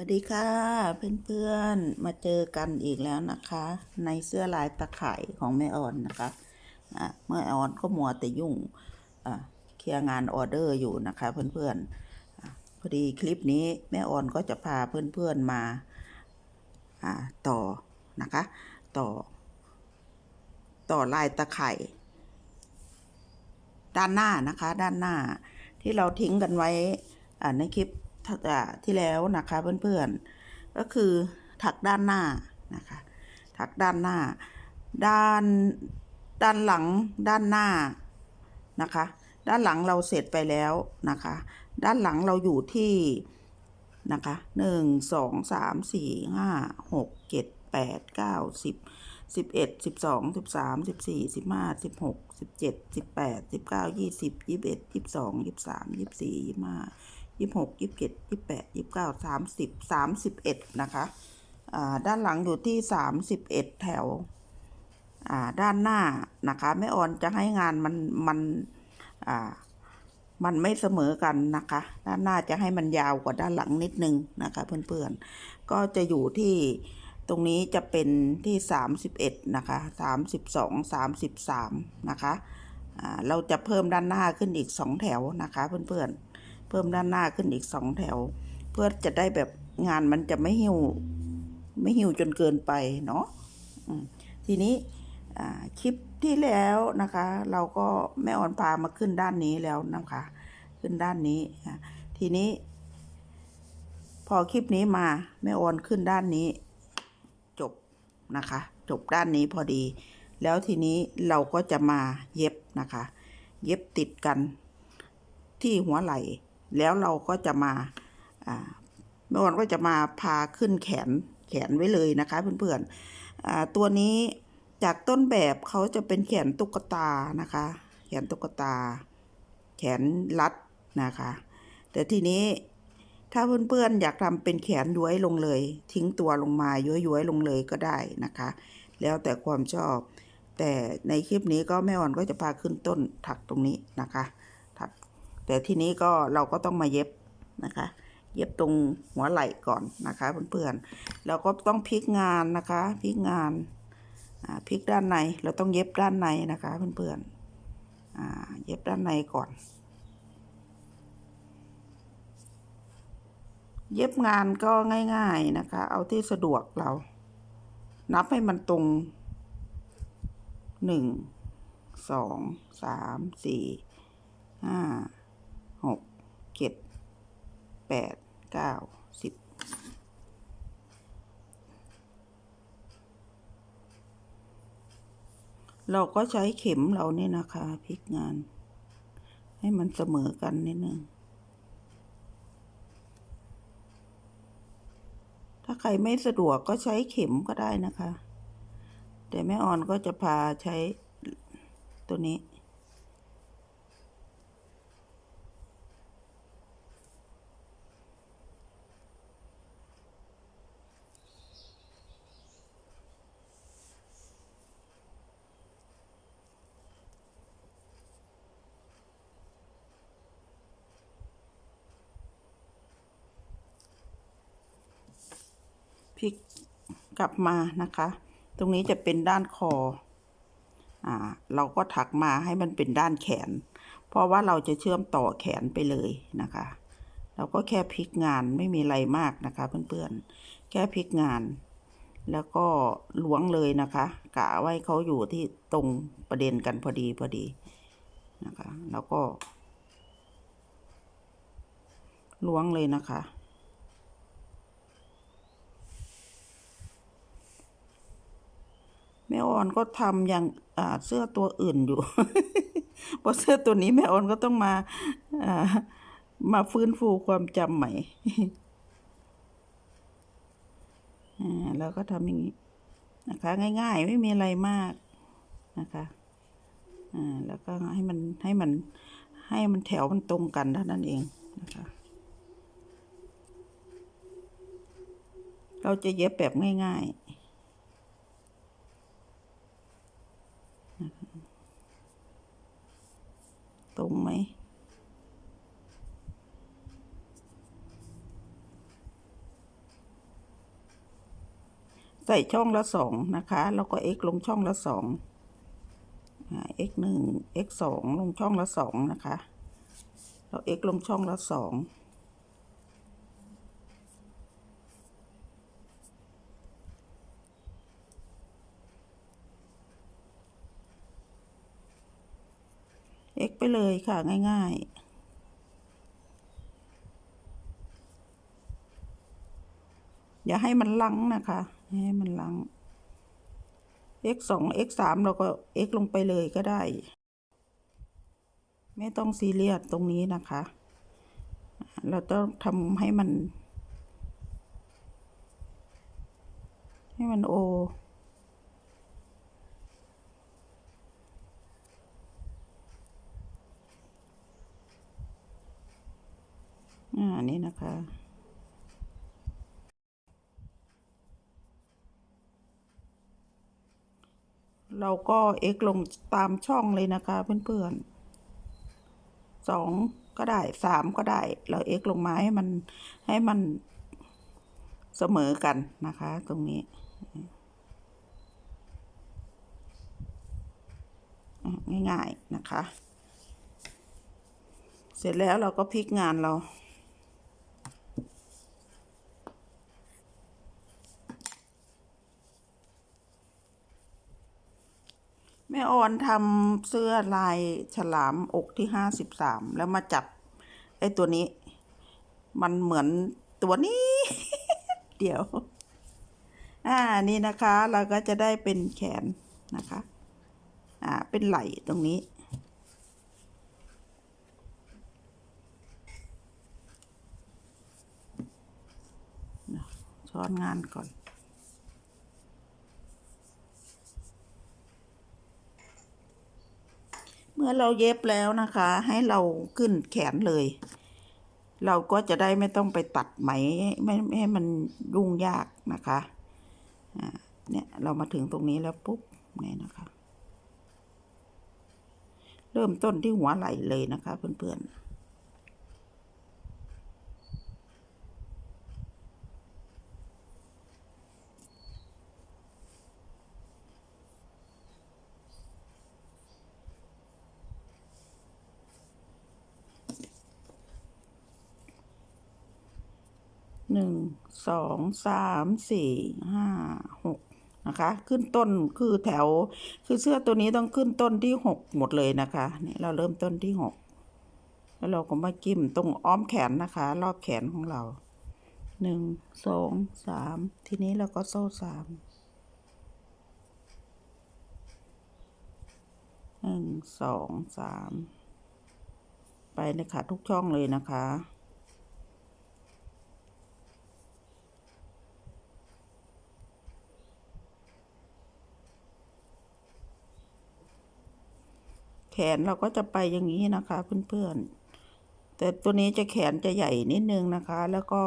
วัสดีค่ะ เพื่อนๆมาเจอกันอีกแล้วนะคะ ในเสื้อลายตะข่ายของแม่ออนนะคะอะเมื่อออนก็มัวแต่ยุ่งอะเคลียร์งานออเดอร์อยู่นะคะ เพื่อนๆอะพอดีคลิปนี้แม่ออนก็จะพาเพื่อนๆมาอะต่อนะคะ ต่อ ต่อลายตะข่ายด้านหน้านะคะ ด้านหน้าที่เราทิ้งกันไว้อะในคลิป ที่แล้วนะคะเพื่อนๆ ก็คือถักด้านหน้านะคะ ถักด้านหน้า ด้านด้านหลังด้านหน้านะคะ ด้านหลังเราเสร็จไปแล้วนะคะ ด้านหลังเราอยู่ที่นะคะหนึ่งสองสามสี่ห้าหกเจ็ดแปดเก้าสิบสิบเอ็ดสิบสองสิบสามสิบสี่สิบห้าสิบหกสิบเจ็ดสิบแปดสิบเก้ายี่สิบยี่สิบเอ็ดยี่สิบสองยี่สิบสามยี่สิบสี่ยี่สิบห้า ยี่หกยี่สิบเจ็ดยี่แปดยี่เก้าสามสิบสามสิบเอ็ดนะคะด้านหลังอยู่ที่สามสิบเอ็ดแถวด้านหน้านะคะแม่ออนจะให้งานมันมันมันไม่เสมอกันนะคะ ด้านหน้าจะให้มันยาวกว่าด้านหลังนิดนึงนะคะ เพื่อนๆ ก็จะอยู่ที่ตรงนี้จะเป็นที่ 31 นะคะ 32 33 นะคะอ่าเราจะเพิ่มด้านหน้าขึ้นอีก 2 แถวนะคะเพื่อนๆ เพิ่มด้านหน้าขึ้นอีก2แถว เพื่อจะได้แบบงานมันจะไม่หิวไม่หิวจนเกินไปเนาะทีนี้คลิปที่แล้วนะคะ เราก็แม่ออนพามาขึ้นด้านนี้แล้วนะคะ ขึ้นด้านนี้ทีนี้ พอคลิปนี้มาแม่ออนขึ้นด้านนี้ จบนะคะ จบด้านนี้พอดี แล้วทีนี้เราก็จะมาเย็บนะคะ เย็บติดกันที่หัวไหล่ แล้วเราก็จะมาแม่ออนก็จะมาพาขึ้นแขนแขนไว้เลยนะคะเพื่อนๆตัวนี้จากต้นแบบเขาจะเป็นแขนตุ๊กตานะคะ แขนตุ๊กตา แขนรัดนะคะ แต่ทีนี้ถ้าเพื่อนๆอยากทำเป็นแขนย้วยลงเลย ทิ้งตัวลงมาย้วยๆลงเลยก็ได้นะคะ แล้วแต่ความชอบ แต่ในคลิปนี้ก็แม่อ่อนก็จะพาขึ้นต้นถักตรงนี้นะคะ แต่ทีนี้ก็เราก็ต้องมาเย็บนะคะ เย็บตรงหัวไหล่ก่อนนะคะเพื่อนๆแล้วก็ต้องพลิกงานนะคะพลิกงานพลิกด้านในเราต้องเย็บด้านในนะคะเพื่อนๆอ่าเย็บด้านในก่อน เย็บงานก็ง่าย ๆนะคะ เอาที่สะดวกเรา นับให้มันตรงหนึ่งสองสามสี่ห้า เจ็ดแปดเก้าสิบเราก็ใช้เข็มเราเนี่ยนะคะพลิกงาน ให้มันเสมอกันนิดนึง ถ้าใครไม่สะดวกก็ใช้เข็มก็ได้นะคะ แต่แม่ออนก็จะพาใช้ตัวนี้ พลิก กลับมานะคะ ตรงนี้จะเป็นด้านคออ่าเราก็ถักมาให้มันเป็นด้านแขน เพราะว่าเราจะเชื่อมต่อแขนไปเลยนะคะ เราก็แค่พลิกงานไม่มีอะไรมากนะคะ เพื่อนๆ แค่พลิกงาน แล้วก็ล้วงเลยนะคะกะไว้เขาอยู่ที่ตรงประเด็นกันพอดีพอดีนะคะ แล้วก็ล้วงเลยนะคะ แม่ ออนก็ทำอย่างเสื้อตัวอื่นอยู่เพราะเสื้อตัวนี้แม่ออนก็ต้องมาอามาฟื้นฟูความจำใหม่แล้วก็ทำอย่างนี้นะคะ ง่าย ๆ ไม่มีอะไรมากนะคะอ่าแล้วก็ให้มันให้มันให้มันแถวมันตรงกันเท่านั้นเองนะคะ เราจะเย็บแบบง่าย ๆ ตรงไหมใส่ช่องละสองนะคะ แล้วก็ x ลงช่องละสอง x หนึ่ง x สองลงช่องละสองนะคะ แล้ว x ลงช่องละสอง เลยค่ะง่ายๆอย่าให้มันลังนะคะให้มันลัง x สอง x สามเราก็ x ลงไปเลยก็ได้ ไม่ต้องซีเรียสตรงนี้นะคะ เราต้องทำให้มัน ให้มันโอ อ่านี่นะคะเราก็ x ลงตามช่องเลยนะคะเพื่อนๆสองก็ได้สามก็ได้ เรา x ลงมาให้มันให้มันเสมอกันนะคะ ตรงนี้ ง่ายๆนะคะ เสร็จแล้วเราก็พลิกงานเรา ม่ออนทำเสื้อลายฉลามอกที่ห้าสิบสามแล้วมาจับ ไอ้ตัวนี้ มันเหมือนตัวนี้ เดี๋ยว อ่านี่นะคะ เราก็จะได้เป็นแขนนะคะ อ่า เป็นไหล่ตรงนี้ ช้อนงานก่อน เมื่อเราเย็บแล้วนะคะ ให้เราขึ้นแขนเลย เราก็จะได้ไม่ต้องไปตัดไหมไม่ให้มันยุ่งยากนะคะอ่าเนี่ยเรามาถึงตรงนี้แล้วปุ๊บเนี่ยนะคะ เริ่มต้นที่หัวไหล่เลยนะคะเพื่อนๆ หนึ่งสองสามสี่ห้าหกนะคะ ขึ้นต้นคือแถวคือเสื้อตัวนี้ต้องขึ้นต้นที่หกหมดเลยนะคะนี่เราเริ่มต้นที่หกแล้วเราก็มาจิ้มตรงอ้อมแขนนะคะ รอบแขนของเราหนึ่งสองสามทีนี้เราก็โซ่สามหนึ่งสองสามไปเลยค่ะทุกช่องเลยนะคะ นเราก็จะไปอย่างนี้นะคะ เพื่อนๆ แต่ตัวนี้จะแขนจะใหญ่นิดนึงนะคะ แล้วก็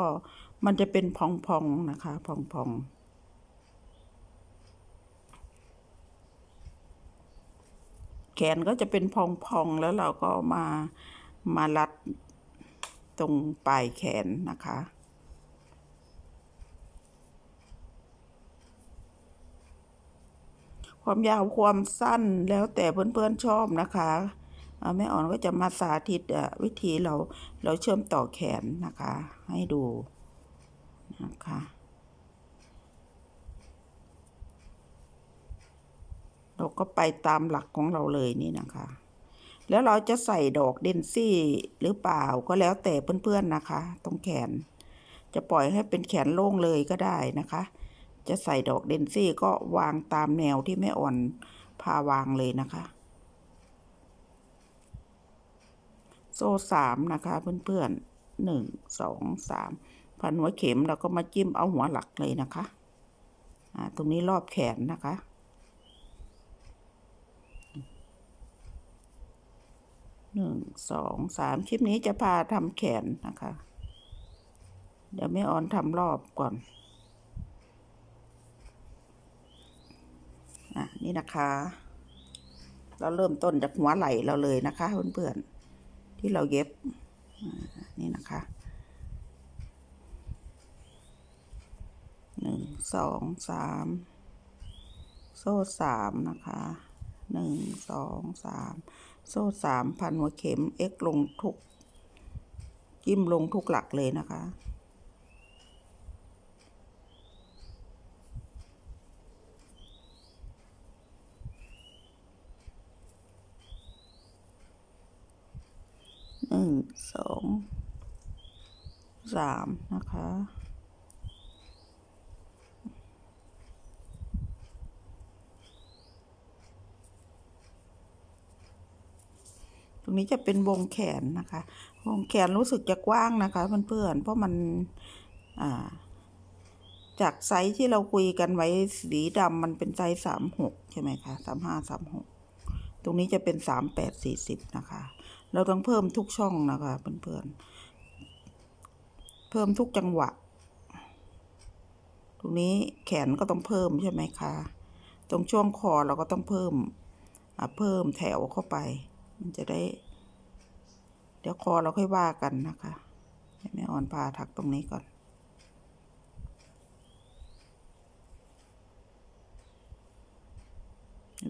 มันจะเป็นพองๆนะคะพองๆแขนก็จะเป็นพองๆ แล้วเราก็มามารัดตรงปลายแขนนะคะ ความยาวความสั้นแล้วแต่เพื่อนๆชอบนะคะแม่อ่อนก็จะมาสาธิตวิธีเราเราเชื่อมต่อแขนนะคะ ให้ดูนะคะเราก็ไปตามหลักของเราเลยนี่นะคะ แล้วเราจะใส่ดอกเดนซี่หรือเปล่าก็แล้วแต่เพื่อนๆนะคะ ตรงแขน จะปล่อยให้เป็นแขนโล่งเลยก็ได้นะคะ จะใส่ดอกเดนซี่ก็วางตามแนวที่แม่อ่อนพาวางเลยนะคะ โซ่สามนะคะเพื่อนๆหนึ่งสองสามพันหัวเข็มเราก็มาจิ้มเอาหัวหลักเลยนะคะตรงนี้รอบแขนนะคะหนึ่งสองสามคลิปนี้จะพาทำแขนนะคะ เดี๋ยวแม่ออนทำรอบก่อน อะนี่นะคะ เราเริ่มต้นจากหัวไหล่เราเลยนะคะเพื่อนๆที่เราเย็บอ่านี่นะคะหนึ่งสองสามโซ่สามนะคะหนึ่งสองสามโซ่สามพันหัวเข็ม x ลงทุก จิ้มลงทุกหลักเลยนะคะ นึ่งสองสามนะคะ ตรงนี้จะเป็นวงแขนนะคะ วงแขนรู้สึกจะกว้างนะคะเพื่อนๆเพราะมันจากไซส์ที่เราคุยกันไว้สีดำมันเป็นไซส์สามหกใช่ไหมคะสามห้าสามหกตรงนี้จะเป็นสามแปดสี่สิบนะคะ เราต้องเพิ่มทุกช่องนะคะเพื่อนๆเพิ่มทุกจังหวะ ตรงนี้แขนก็ต้องเพิ่มใช่ไหมคะ ตรงช่วงคอเราก็ต้องเพิ่มเพิ่มแถวเข้าไป มันจะได้ เดี๋ยวคอเราค่อยว่ากันนะคะให้แม่อ่อนพาถักตรงนี้ก่อน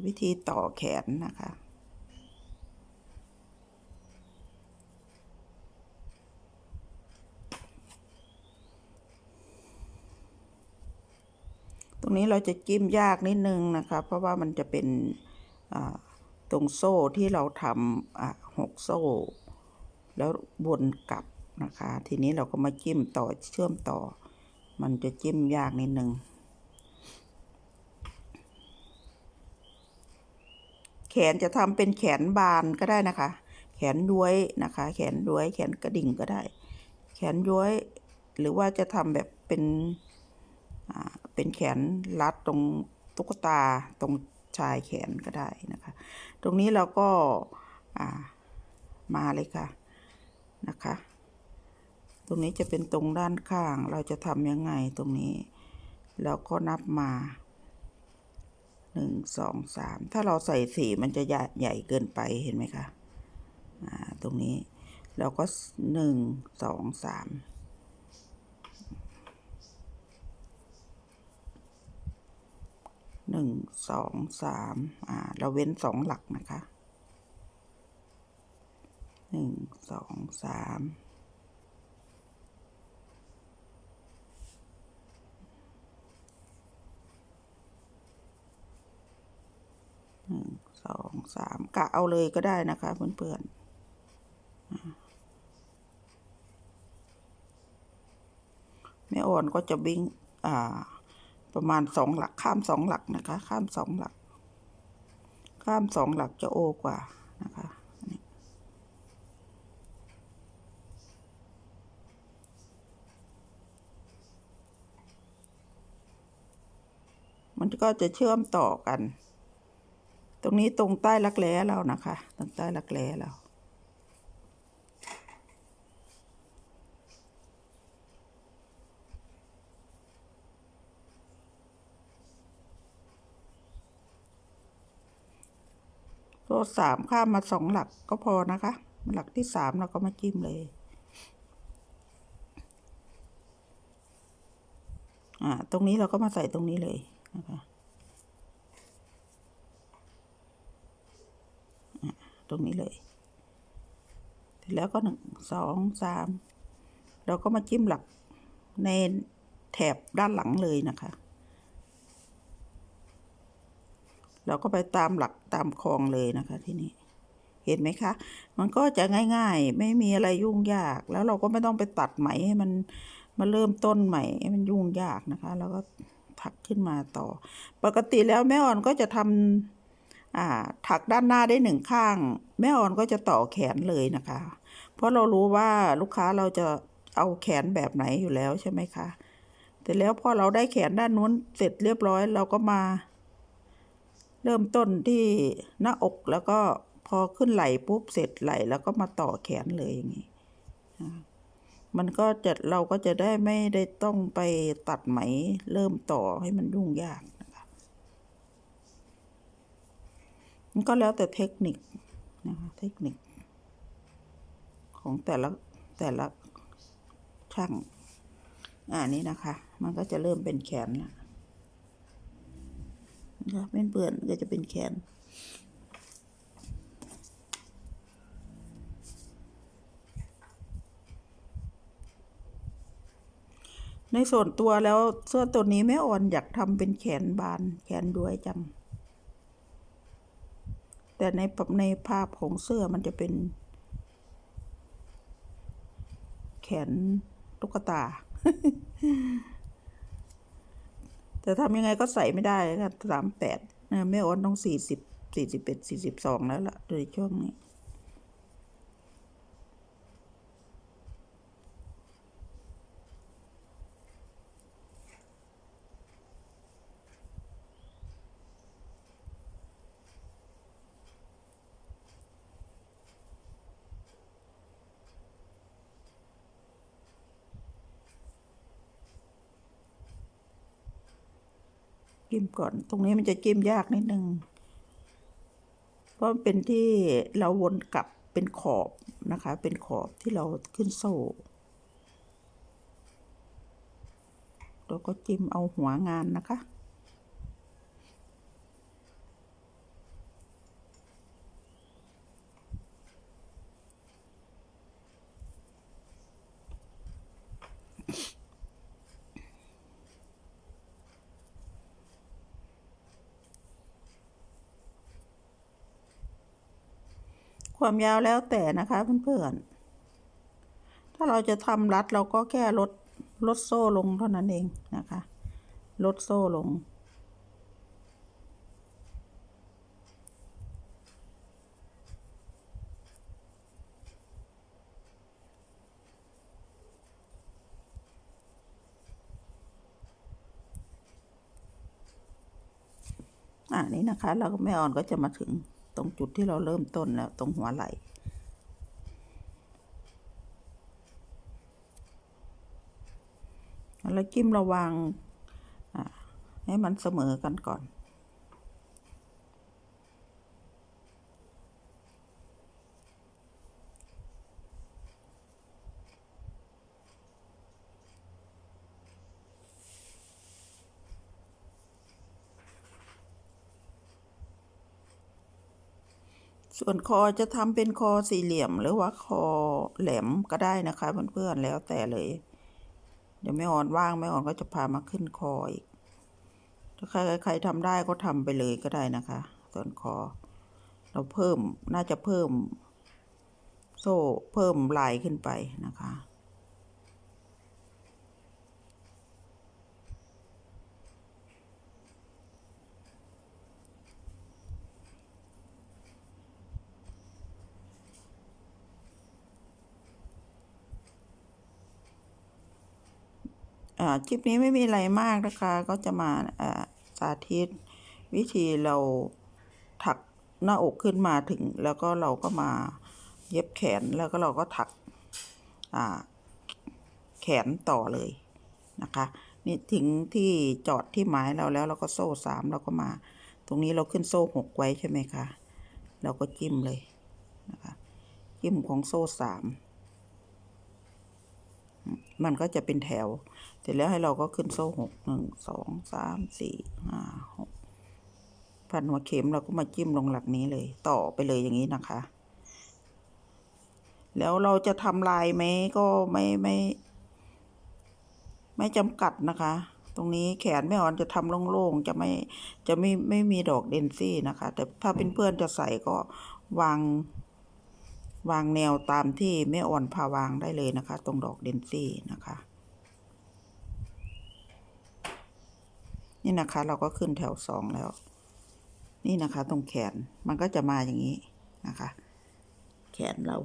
วิธีต่อแขนนะคะ ตรงนี้เราจะจิ้มยากนิดนึงนะคะ เพราะว่ามันจะเป็นตรงโซ่ที่เราทำหกโซ่ แล้ววนกลับนะคะ ทีนี้เราก็มาจิ้มต่อเชื่อมต่อ มันจะจิ้มยากนิดนึงแขนจะทำเป็นแขนบานก็ได้นะคะ แขนย้วยนะคะ แขนย้วย แขนกระดิ่งก็ได้ แขนย้วย หรือว่าจะทำแบบเป็น เป็นแขนรัดตรงตุ๊กตาตรงชายแขนก็ได้นะคะ ตรงนี้เราก็ามาเลยค่ะนะคะ ตรงนี้จะเป็นตรงด้านข้าง เราจะทำยังไงตรงนี้แล้วก็นับมาหนึ่งสองสามถ้าเราใส่สีมันจะใหญ่ใหญ่เกินไปเห็นไหมคะ อ่า ตรงนี้ เราก็หนึ่งสองสาม หนึ่งสองสามอ่า เราเว้นสองหลักนะคะหนึ่งสองสามหนึ่งสองสามกะเอาเลยก็ได้นะคะเพื่อนๆอ่าแม่อ่อนก็จะวิ่งอ่า ประมาณสองหลักข้ามสองหลักนะคะ ข้ามสองหลัก ข้ามสองหลักจะโอกว่านะคะมันก็จะเชื่อมต่อกัน ตรงนี้ตรงใต้รักแร้เรานะคะ ตรงใต้รักแร้เรา ตัวสามข้ามมาสองหลักก็พอนะคะ หลักที่สามเราก็มาจิ้มเลย อ่า ตรงนี้เราก็มาใส่ตรงนี้เลยนะคะอะตรงนี้เลย เสร็จแล้วก็หนึ่งสองสามเราก็มาจิ้มหลักในแถบด้านหลังเลยนะคะ เราก็ไปตามหลักตามคลองเลยนะคะที่นี่เห็นไหมคะ มันก็จะง่ายๆ ไม่มีอะไรยุ่งยาก แล้วเราก็ไม่ต้องไปตัดไหมให้มันมาเริ่มต้นใหม่ให้มันยุ่งยากนะคะ แล้วก็ถักขึ้นมาต่อ ปกติแล้วแม่อ่อนก็จะทำอ่าถักด้านหน้าได้หนึ่งข้าง แม่อ่อนก็จะต่อแขนเลยนะคะ เพราะเรารู้ว่าลูกค้าเราจะเอาแขนแบบไหนอยู่แล้วใช่ไหมคะ แต่แล้วพอเราได้แขนด้านนู้นเสร็จเรียบร้อย เราก็มา เริ่มต้นที่หน้าอกแล้วก็พอขึ้นไหล่ปุ๊บเสร็จไหล่แล้วก็มาต่อแขนเลยอย่างนี้มันก็จะเราก็จะได้ไม่ได้ต้องไปตัดไหมเริ่มต่อให้มันยุ่งยากนะคะมันก็แล้วแต่เทคนิคนะคะเทคนิค ของแต่ละแต่ละช่างอ่านี้นะคะ มันก็จะเริ่มเป็นแขนละ นะคะเป็นเปื่อนก็จะเป็นแขน ในส่วนตัวแล้วเสื้อตัวนี้แม่อ่อนอยากทำเป็นแขนบานแขนด้วยจัง แต่ในในภาพของเสื้อมันจะเป็น แขนตุ๊กตา แต่ทำยังไงก็ใส่ไม่ได้ครับสามแปดแม่อ่อนต้องสี่สิบสี่สิบเอ็ดสี่สิบสองแล้วล่ะโดยช่วงนี้ จิ้มก่อน ตรงนี้มันจะจิ้มยากนิดนึง เพราะมันเป็นที่เราวนกลับเป็นขอบนะคะ เป็นขอบที่เราขึ้นโซ่แล้วก็จิ้มเอาหัวงานนะคะ ความยาวแล้วแต่นะคะเพื่อนๆ ถ้าเราจะทำรัดเราก็แค่ลดลดโซ่ลงเท่านั้นเองนะคะ ลดโซ่ลง อ่านี่นะคะ เราก็แม่อ่อนก็จะมาถึง ตรงจุดที่เราเริ่มต้นแล้วตรงหัวไหล่แล้วจิ้มระวังให้มันเสมอกันก่อน ส่วนคอจะทำเป็นคอสี่เหลี่ยมหรือว่าคอแหลมก็ได้นะคะเพื่อนๆแล้วแต่เลย เดี๋ยวแม่อ่อนว่างแม่อ่อนก็จะพามาขึ้นคออีกถ้าใครใครทำได้ก็ทำไปเลยก็ได้นะคะ ส่วนคอ เราเพิ่มน่าจะเพิ่ม โซ่เพิ่มลายขึ้นไปนะคะ คลิปนี้ไม่มีอะไรมากนะคะ ก็จะมาสาธิตวิธีเราถักหน้าอกขึ้นมาถึง แล้วก็เราก็มาเย็บแขนแล้วก็เราก็ถักแขนต่อเลยนะคะนี่ถึงที่จอดที่หมายเราแล้วเราก็โซ่สามเราก็มา ตรงนี้เราขึ้นโซ่หกไว้ใช่ไหมคะเราก็จิ้มเลยนะคะจิ้มของโซ่สามมันก็จะเป็นแถว เสร็จแล้วให้เราก็ขึ้นโซ่หกหนึ่งสองสามสี่ห้าหกพันหัวเข็มเราก็มาจิ้มลงหลักนี้เลย ต่อไปเลยอย่างนี้นะคะ แล้วเราจะทำลายไหมก็ไม่ไม่ ไม่จำกัดนะคะ ตรงนี้แขนไม่อ่อนจะทำโล่งๆจะไม่จะไม่ไม่มีดอกเดนซี่นะคะ แต่ถ้าเป็นเพื่อนจะใส่ก็วางวางแนวตามที่แม่อ่อนพาวางได้เลยนะคะ ตรงดอกเดนซี่นะคะ นี่นะคะ เราก็ขึ้นแถวสองแล้ว นี่นะคะ ตรงแขนมันก็จะมาอย่างนี้นะคะ แขนเรา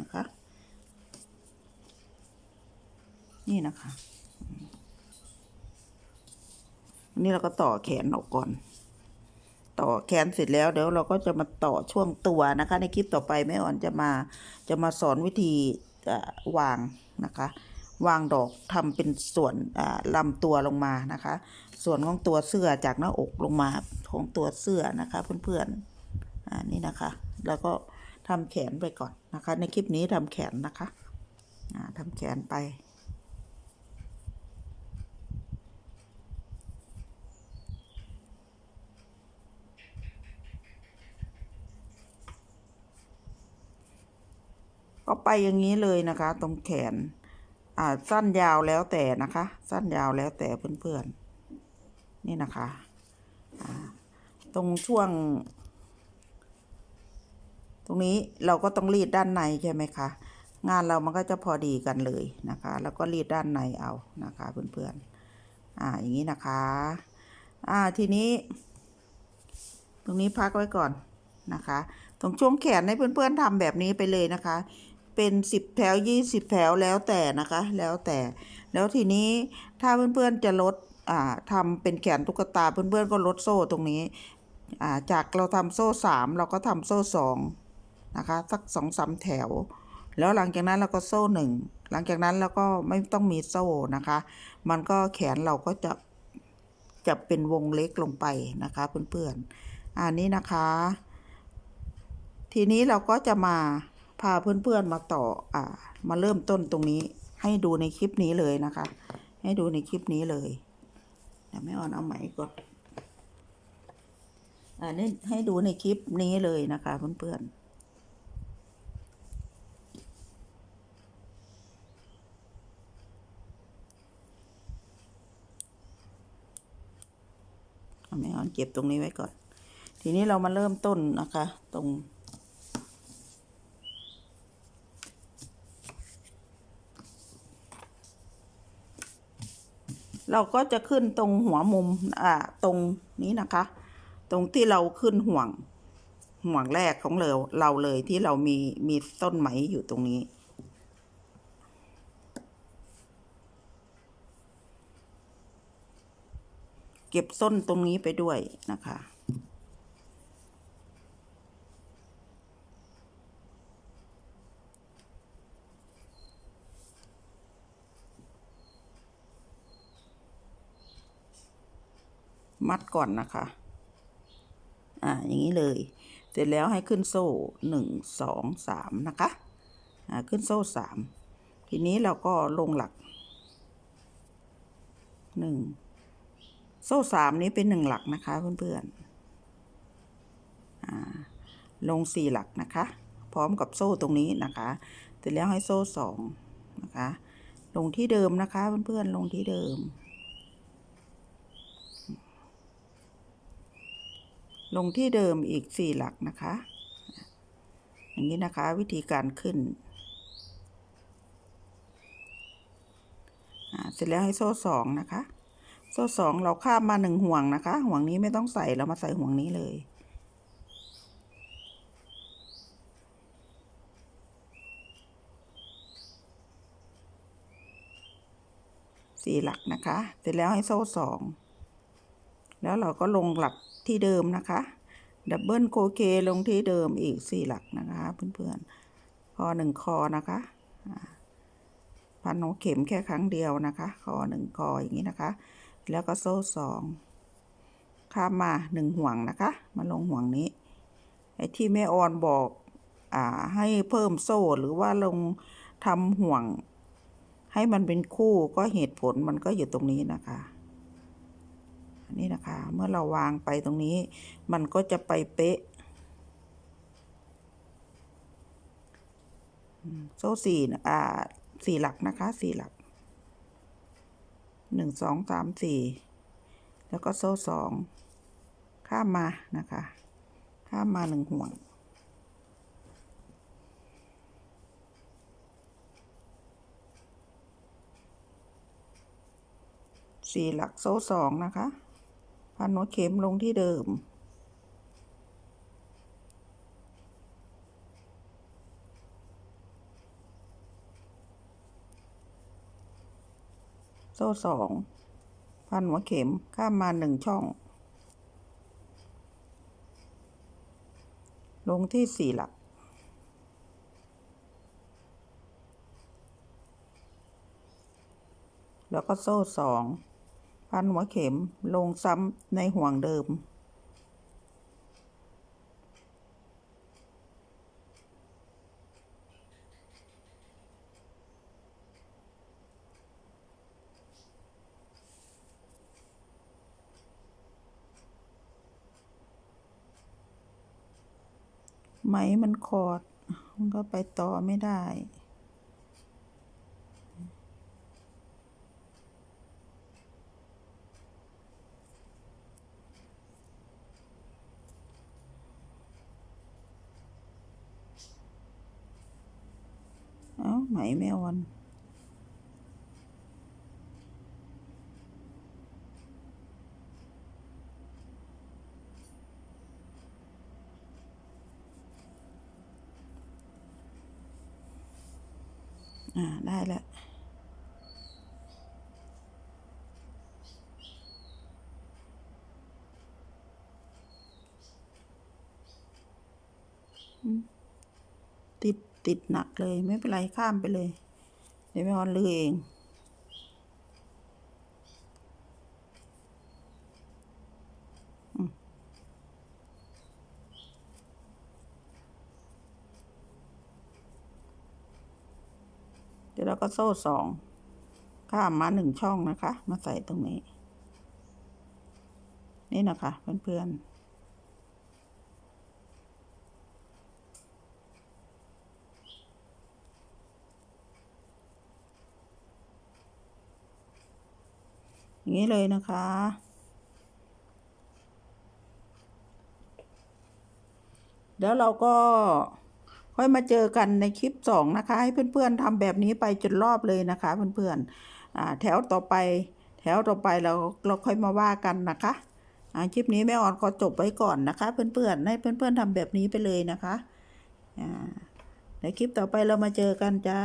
นะคะ นี่นะคะนนี้เราก็ต่อแขนออกก่อน ต่อแขนเสร็จแล้วเดี๋ยวเราก็จะมาต่อช่วงตัวนะคะ ในคลิปต่อไปแม่อ่อนจะมาจะมาสอนวิธีวางนะคะ วางดอกทำเป็นส่วนอ่าลำตัวลงมานะคะ ส่วนของตัวเสื้อจากหน้าอกลงมาของตัวเสื้อนะคะเพื่อนๆอ่านี่นะคะ แล้วก็ทำแขนไปก่อนนะคะ ในคลิปนี้ทำแขนนะคะอ่าทำแขนไปก็ไปอย่างนี้เลยนะคะ ตรงแขน อ่า สั้นยาวแล้วแต่นะคะ สั้นยาวแล้วแต่เพื่อนๆ นี่นะคะตรงช่วง ตรงนี้เราก็ต้องรีดด้านในใช่ไหมคะ งานเรามันก็จะพอดีกันเลยนะคะ แล้วก็รีดด้านในเอานะคะเพื่อนๆอ่าอย่างนี้นะคะอ่าทีนี้ ตรงนี้พักไว้ก่อนนะคะ ตรงช่วงแขนให้เพื่อนๆทำแบบนี้ไปเลยนะคะ เป็นสิบแถวยี่สิบแถวแล้วแต่นะคะ แล้วแต่ แล้วทีนี้ถ้าเพื่อนๆจะลด ทำเป็นแขนตุ๊กตาเพื่อนๆก็ลดโซ่ตรงนี้อ่าจากเราทำโซ่สามเราก็ทำโซ่สองนะคะสักสองสามแถว แล้วหลังจากนั้นเราก็โซ่หนึ่งหลังจากนั้นเราก็ไม่ต้องมีโซ่นะคะ มันก็แขนเราก็จะจะเป็นวงเล็กลงไปนะคะเพื่อนๆอันนี้นะคะ ทีนี้เราก็จะมาพาเพื่อนๆมาต่ออ่ามาเริ่มต้นตรงนี้ให้ดูในคลิปนี้เลยนะคะ ให้ดูในคลิปนี้เลย ดี๋ยวแม่ออนเอาไหมก่อนอ่านี่ให้ดูในคลิปนี้เลยนะคะเพื่อนๆเอาไม่ออนเก็บตรงนี้ไว้ก่อน ทีนี้เรามาเริ่มต้นนะคะ ตรง เราก็จะขึ้นตรงหัวมุมอ่าตรงนี้นะคะ ตรงที่เราขึ้นห่วงห่วงแรกของเราเราเลยที่เรามีมีต้นไหมอยู่ตรงนี้ เก็บส้นตรงนี้ไปด้วยนะคะ มัดก่อนนะคะ อ่า อย่างนี้เลย เสร็จแล้วให้ขึ้นโซ่หนึ่งสองสามนะคะ อ่า ขึ้นโซ่สาม ทีนี้เราก็ลงหลักหนึ่ง โซ่สามนี้เป็นหนึ่งหลักนะคะเพื่อนๆ อ่า ลงสี่หลักนะคะ พร้อมกับโซ่ตรงนี้นะคะ เสร็จแล้วให้โซ่สองนะคะ ลงที่เดิมนะคะเพื่อนๆ ลงที่เดิม ลงที่เดิมอีกสี่หลักนะคะ อย่างนี้นะคะวิธีการขึ้น เสร็จแล้วให้โซ่สองนะคะ โซ่สองเราข้ามมาหนึ่งห่วงนะคะ ห่วงนี้ไม่ต้องใส่เรามาใส่ห่วงนี้เลยสี่หลักนะคะ เสร็จแล้วให้โซ่สอง แล้วเราก็ลงหลักที่เดิมนะคะ ดับเบิลโคเคลงที่เดิมอีกสี่หลักนะคะเพื่อนๆ คอหนึ่งคอนะคะพันหัวเข็มแค่ครั้งเดียวนะคะ คอหนึ่งคออย่างนี้นะคะ แล้วก็โซ่สองข้ามมาหนึ่งห่วงนะคะ มาลงห่วงนี้ ไอ้ที่แม่ออนบอกอ่าให้เพิ่มโซ่หรือว่าลงทำห่วงให้มันเป็นคู่ก็เหตุผลมันก็อยู่ตรงนี้นะคะ นนี้นะคะ เมื่อเราวางไปตรงนี้ มันก็จะไปเป๊ะโซ่สี่นะอ่าสี่หลักนะคะสี่หลักหนึ่งสองสามสี่แล้วก็โซ่สองข้ามมานะคะ ข้ามมาหนึ่งห่วง สี่หลักโซ่สองนะคะ พันหัวเข็มลงที่เดิม โซ่สองพันหัวเข็มข้ามมาหนึ่งช่อง ลงที่สี่หลักแล้วก็โซ่สอง พันหัวเข็มลงซ้ำในห่วงเดิม ไหมมันคอด มันก็ไปต่อไม่ได้ ไหมแม่วัน อ่า ได้แล้ว ติดหนักเลยไม่เป็นไรข้ามไปเลย เดี๋ยวแม่ออนลือเอง เดี๋ยวเราก็โซ่สองข้ามมาหนึ่งช่องนะคะ มาใส่ตรงนี้ นี่นะคะเพื่อนๆ อย่างนี้เลยนะคะเดี๋ยวเราก็ค่อยมาเจอกันในคลิปสองนะคะ ให้เพื่อนๆทำแบบนี้ไปจนรอบเลยนะคะ เพื่อนๆแถวต่อไป แถวต่อไปเราเราค่อยมาว่ากันนะคะคลิปนี้แม่ออนขอจบไว้ก่อนนะคะ เพื่อนๆให้เพื่อนๆทำแบบนี้ไปเลยนะคะในคลิปต่อไปเรามาเจอกันจ้า